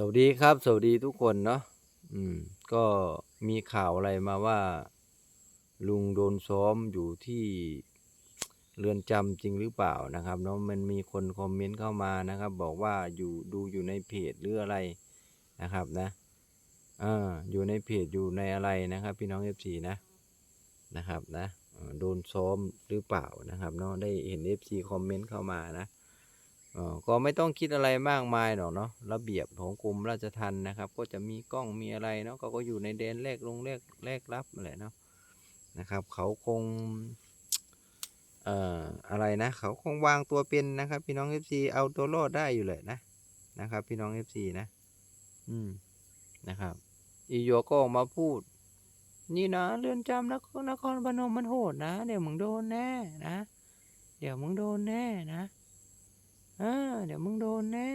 สวัสดีครับ สวัสดีทุกคนเนาะอืม ก็มีข่าวอะไรมาว่า ลุงโดนซ้อมอยู่ที่เรือนจำจริงหรือเปล่านะครับเนาะมันมีคนคอมเมนต์เข้ามานะครับ บอกว่าอยู่ดูอยู่ในเพจหรืออะไรนะครับนะอ่าอยู่ในเพจอยู่ในอะไรนะครับ พี่น้องเอฟซีนะนะครับนะโดนซ้อมหรือเปล่านะครับเนาะได้เห็นเอฟซีคอมเมนต์เข้ามานะ ก็ไม่ต้องคิดอะไรมากมายหรอกเนาะระเบียบของกรมราชทัณฑ์นะครับ ก็จะมีกล้องมีอะไรเนาะก็ก็อยู่ในแดนแรกลงแรกแรกรับอะไรเนาะนะครับ เขาคงเอ่ออะไรนะ เขาคงวางตัวเป็นนะครับ พี่น้องเอฟซีเอาตัวรอดได้อยู่เลยนะนะครับ พี่น้องเอฟซีนะ อืมนะครับ อีโยก็ออกมาพูด นี่นะเรือนจำนครนครพนมมันโหดนะ เดี๋ยวมึงโดนแน่นะ เดี๋ยวมึงโดนแน่นะ เออเดี๋ยวมึงโดนแน่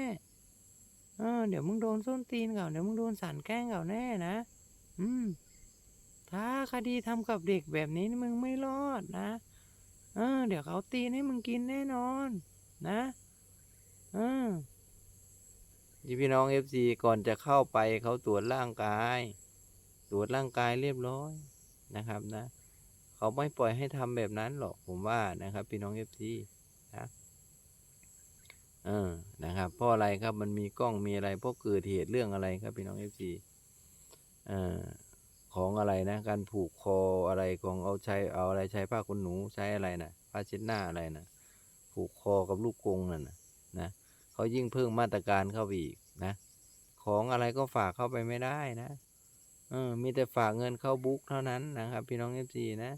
เออ เดี๋ยวมึงโดนส้นตีนเขาเดี๋ยวมึงโดนสารแกล้งเขาแน่นะ อืม ถ้าคดีทำกับเด็กแบบนี้นี่มึงไม่รอดนะ เออ เดี๋ยวเขาตีนให้มึงกินแน่นอน นะเออที่พี่น้องเอฟซีก่อนจะเข้าไปเขาตรวจร่างกาย ตรวจร่างกายเรียบร้อยนะครับนะ เขาไม่ปล่อยให้ทำแบบนั้นหรอกผมว่านะครับ พี่น้องเอฟซีนะ เออนะครับเพราะอะไรครับมันมีกล้องมีอะไรเพราะเกิดเหตุเรื่องอะไรครับพี่น้องเอฟซีเอ่อของอะไรนะ การผูกคออะไรของเอาใช้เอาอะไรใช้ผ้าขนหนูใช้อะไรนะผ้าเช็ดหน้าอะไรนะผูกคอกับลูกกงนั่นนะนะเขายิ่งเพิ่มมาตรการเข้าไปอีกนะ ของอะไรก็ฝากเข้าไปไม่ได้นะเออมีแต่ฝากเงินเข้าบุ๊กเท่านั้นนะครับ พี่น้องเอฟซีนะ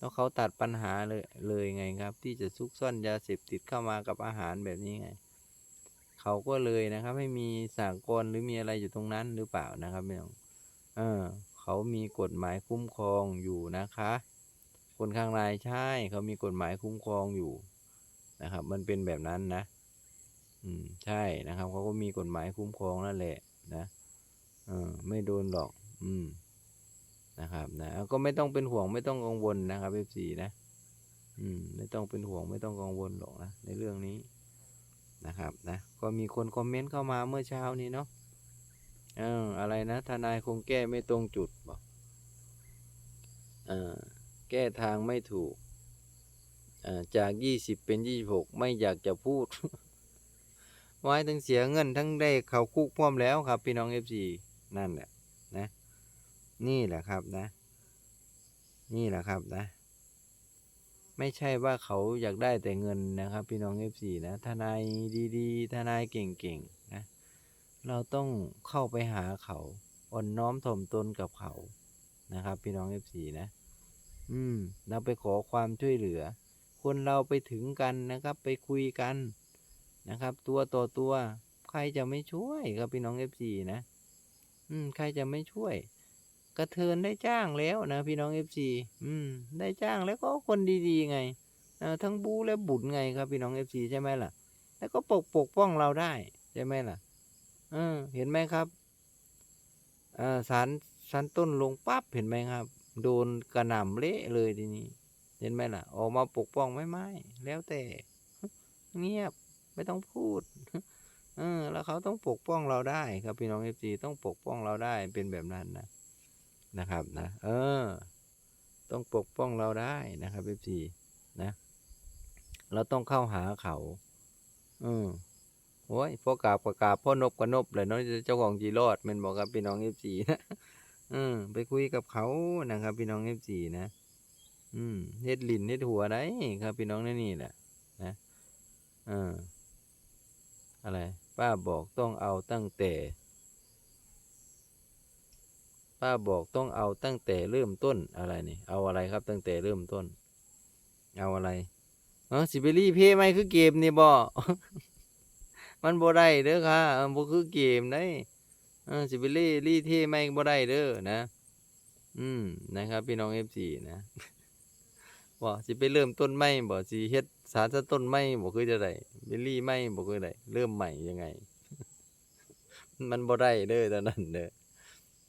แล้วเขาตัดปัญหาเลยเลยไงครับ ที่จะซุกซ่อนยาเสพติดเข้ามากับอาหารแบบนี้ไง เขาก็เลยนะครับ ไม่มีสากลหรือมีอะไรอยู่ตรงนั้นหรือเปล่านะครับพี่น้องเออเขามีกฎหมายคุ้มครองอยู่นะคะ คนข้างในใช่ เขามีกฎหมายคุ้มครองอยู่นะครับ มันเป็นแบบนั้นนะ อืมใช่นะครับเขาก็มีกฎหมายคุ้มครองนั่นแหละ นะเออไม่โดนหรอก อืม นะครับนะก็ไม่ต้องเป็นห่วงไม่ต้องกังวลนะครับเอฟซีนะอืมไม่ต้องเป็นห่วงไม่ต้องกังวลหรอกนะในเรื่องนี้นะครับนะก็มีคนคอมเมนต์เข้ามาเมื่อเช้านี้เนาะเอออะไรนะทนายคงแก้ไม่ตรงจุดบอกเออแก้ทางไม่ถูกเออจากยี่สิบเป็นยี่สิบหกไม่อยากจะพูดไว้ทั้งเสียเงินทั้งได้เขาคุกพร้อมแล้วครับ พี่น้องเอฟซีนั่นแหละนะ นี่แหละครับนะ นี่แหละครับนะ ไม่ใช่ว่าเขาอยากได้แต่เงินนะครับ พี่น้องเอฟซีนะทนายดีๆ ทนายเก่งๆนะ เราต้องเข้าไปหาเขาอ่อนน้อมถ่อมตนกับเขานะครับ พี่น้องเอฟซีนะ อืม เราไปขอความช่วยเหลือ คนเราไปถึงกันนะครับ ไปคุยกันนะครับ ตัวต่อตัว ใครจะไม่ช่วยครับพี่น้องเอฟซีนะ อืม ใครจะไม่ช่วย กระเทินได้จ้างแล้วนะพี่น้องเอฟซีอืม ได้จ้างแล้วก็คนดีๆไงทั้งบูและบุญไงครับพี่น้องเอฟซีใช่ไหมล่ะ แล้วก็ปกปกป้องเราได้ใช่ไหมล่ะเออเห็นไหมครับอ่อสารสารต้นลงปั๊บเห็นไหมครับ โดนกระหน่ำเละเลยทีนี้ เห็นไหมล่ะ ออกมาปกป้องไม่ไม่แล้วแต่ เงียบไม่ต้องพูดเออแล้วเขาต้องปกป้องเราได้ ครับพี่น้องเอฟซีต้องปกป้องเราได้เป็นแบบนั้นนะ นะครับนะ เออ ต้องปกป้องเราได้นะครับเอฟซีนะ เราต้องเข้าหาเขาเออโอ้ยพ่อกาบกับกาบพ่อนบกับนบเลยเนาะเจ้าของจีรอดมันบอกกับพี่น้องเอฟซีนะเออไปคุยกับเขานะครับ พี่น้องเอฟซีนะ อืมเฮ็ดลินเฮ็ดหัวได้ครับ พี่น้องนี่นี่แหละนะเอออะไร ป้าบอกต้องเอาตั้งแต่ ป้าบอกต้องเอาตั้งแต่เริ่มต้นอะไรนี่ เอาอะไรครับตั้งแต่เริ่มต้น เอาอะไรเออสิไปรีเพย์ไหมคือเกมนี่บ่มันบ่ได้เด้อค่ะเออบ่คือเกมได้เออสิไปรีรีเท่ไหมบ่ได้เด้อนะ อืมนะครับพี่น้อง FC นะบ่สิไปเริ่มต้นใหม่บ่สิเฮ็ดสารสะต้นใหม่บ่คือจะได้ไปรีใหม่บ่คือได้เริ่มใหม่ยังไง มันบ่ได้เด้อตอนนั้นเด้อ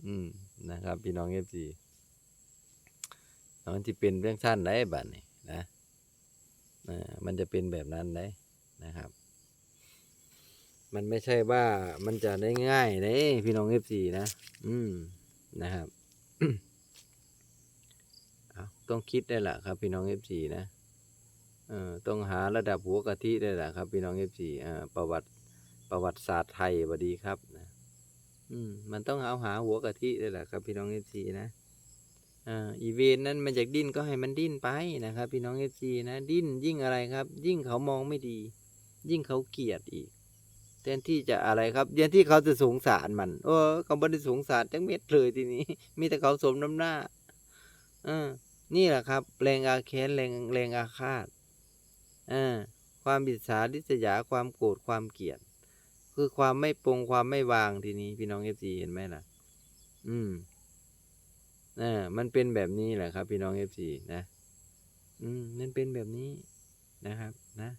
อืม นะครับ พี่น้อง FC แล้วมันสิเป็นเรื่องชั้นได้บัดนี้นะเออมันจะเป็นแบบนั้นได้นะครับ มันไม่ใช่ว่ามันจะได้ง่ายเลยพี่น้องเอฟซีนะ อืมนะครับเอาต้องคิดได้แหละครับ พี่น้องเอฟซีนะเออต้องหาระดับหัวกะทิได้แหละครับ พี่น้องเอฟซีอ่าประวัติประวัติศาสตร์ไทยบดีครับ อืมมันต้องเอาหาหัวกะทิได้แหละครับพี่น้องเอฟซีนะอ่าอีเวนนั้นมันจากดิ้นก็ให้มันดิ้นไปนะครับ พี่น้องเอฟซีนะดิ้นยิ่งอะไรครับ ยิ่งเขามองไม่ดี ยิ่งเขาเกลียดอีกแทนที่จะอะไรครับแทนที่เขาจะสงสารมันเออเขาไม่ได้สงสารจังเม็ดเลยทีนี้ มีแต่เขาสมน้ำหน้าเออนี่แหละครับ แรงอาแค้นแรงแรงอาฆาตเออความบิดสาริษยาความโกรธความเกลียด คือความไม่ปรงความไม่วางทีนี้พี่น้องเอฟซีเห็นไหมล่ะ อืมเออมันเป็นแบบนี้แหละครับ พี่น้องเอฟซีนะ อืมมันเป็นแบบนี้นะครับ นะ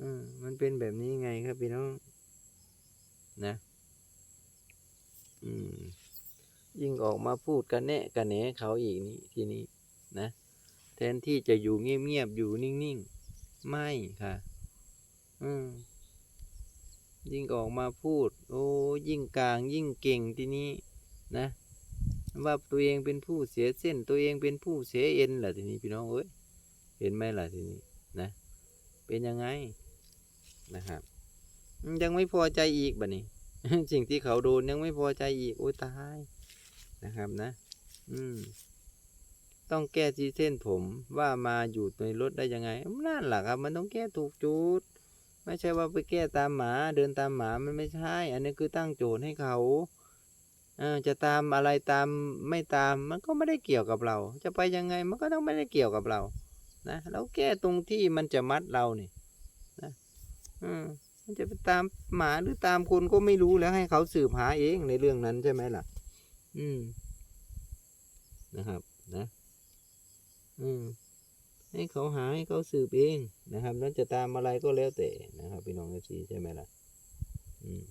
ออมันเป็นแบบนี้ไงครับพี่น้องนะ อืม ยิ่งออกมาพูดกันแนะกันแหนเขาอีกนี่ทีนี้นะแทนที่จะอยู่เงียบๆอยู่นิ่งๆ ไม่ค่ะ อืม ยิ่งออกมาพูด โอ้ยิ่งกลางยิ่งเก่งทีนี้นะ ว่าตัวเองเป็นผู้เสียเส้น ตัวเองเป็นผู้เสียเอ็นแหละทีนี้พี่น้องเอ้ยเห็นไหมล่ะทีนี้นะ เป็นยังไงนะครับยังไม่พอใจอีกบัดนี้สิ่งที่เขาโดนยังไม่พอใจอีกโอ้ยตายนะครับนะ อืม ต้องแก้ที่เส้นผมว่ามาอยู่ในรถได้ยังไงนั่นแหละครับ มันต้องแก้ถูกจุด ไม่ใช่ว่าไปแก้ตามหมาเดินตามหมามันไม่ใช่ อันนี้คือตั้งโจทย์ให้เขาจะตามอะไรตามไม่ตามมันก็ไม่ได้เกี่ยวกับเรา จะไปยังไงมันก็ต้องไม่ได้เกี่ยวกับเรา นะเราแก้ตรงที่มันจะมัดเรานี่อืมมันจะไปตามหมาหรือตามคนก็ไม่รู้แล้วให้เขาสืบหาเองในเรื่องนั้นใช่ไหมล่ะ อืมนะครับ นะ อืม ให้เขาหาให้เขาสืบเองนะครับแล้วจะตามอะไรก็แล้วแต่นะครับพี่น้องเอฟซีใช่ไหมล่ะอืม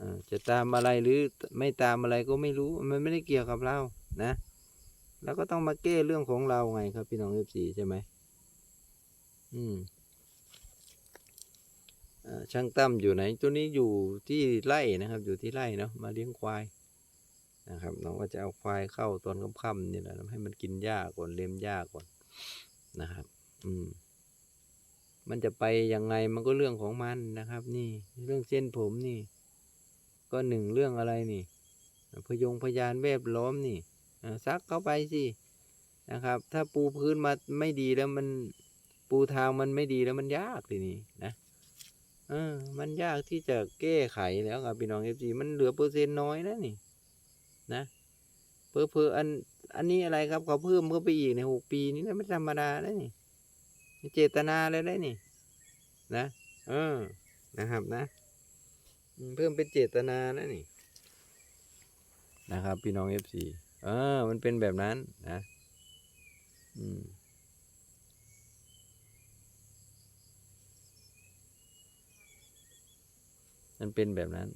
อ่าจะตามอะไรหรือไม่ตามอะไรก็ไม่รู้มันไม่ได้เกี่ยวกับเรานะแล้วก็ต้องมาแก้เรื่องของเราไงครับพี่น้องเอฟซีใช่ไหมอืมอ่าช่างตั้มอยู่ไหน ตัวนี้อยู่ที่ไร่นะครับ อยู่ที่ไร่เนาะมาเลี้ยงควาย นะครับน้องก็จะเอาควายเข้าตอนค่ำๆนี่แหละให้มันกินหญ้าก่อนเลี้ยงหญ้าก่อนนะครับ อืม มันจะไปยังไงมันก็เรื่องของมันนะครับ นี่เรื่องเส้นผมนี่ ก็หนึ่งเรื่องอะไรนี่พยงพยานแวดล้อมนี่ซักเข้าไปสินะครับ ถ้าปูพื้นมาไม่ดีแล้วมันปูทางมันไม่ดีแล้วมันยากทีนี้นะเออ มันยากที่จะแก้ไขแล้วครับพี่น้องเอฟซีมันเหลือเปอร์เซ็นต์น้อยนะนี่ นะเพอเพออันอันนี้อะไรครับเขาเพิ่มเข้าไปอีกในหกปีนี่นะไม่ธรรมดาแล้นี่เจตนาเลยได้นี่ นะเออนะครับนะ เพิ่มเป็นเจตนานะนี่ นะครับ พี่น้องเอฟซีเออ มันเป็นแบบนั้นนะ อืมมันเป็นแบบนั้น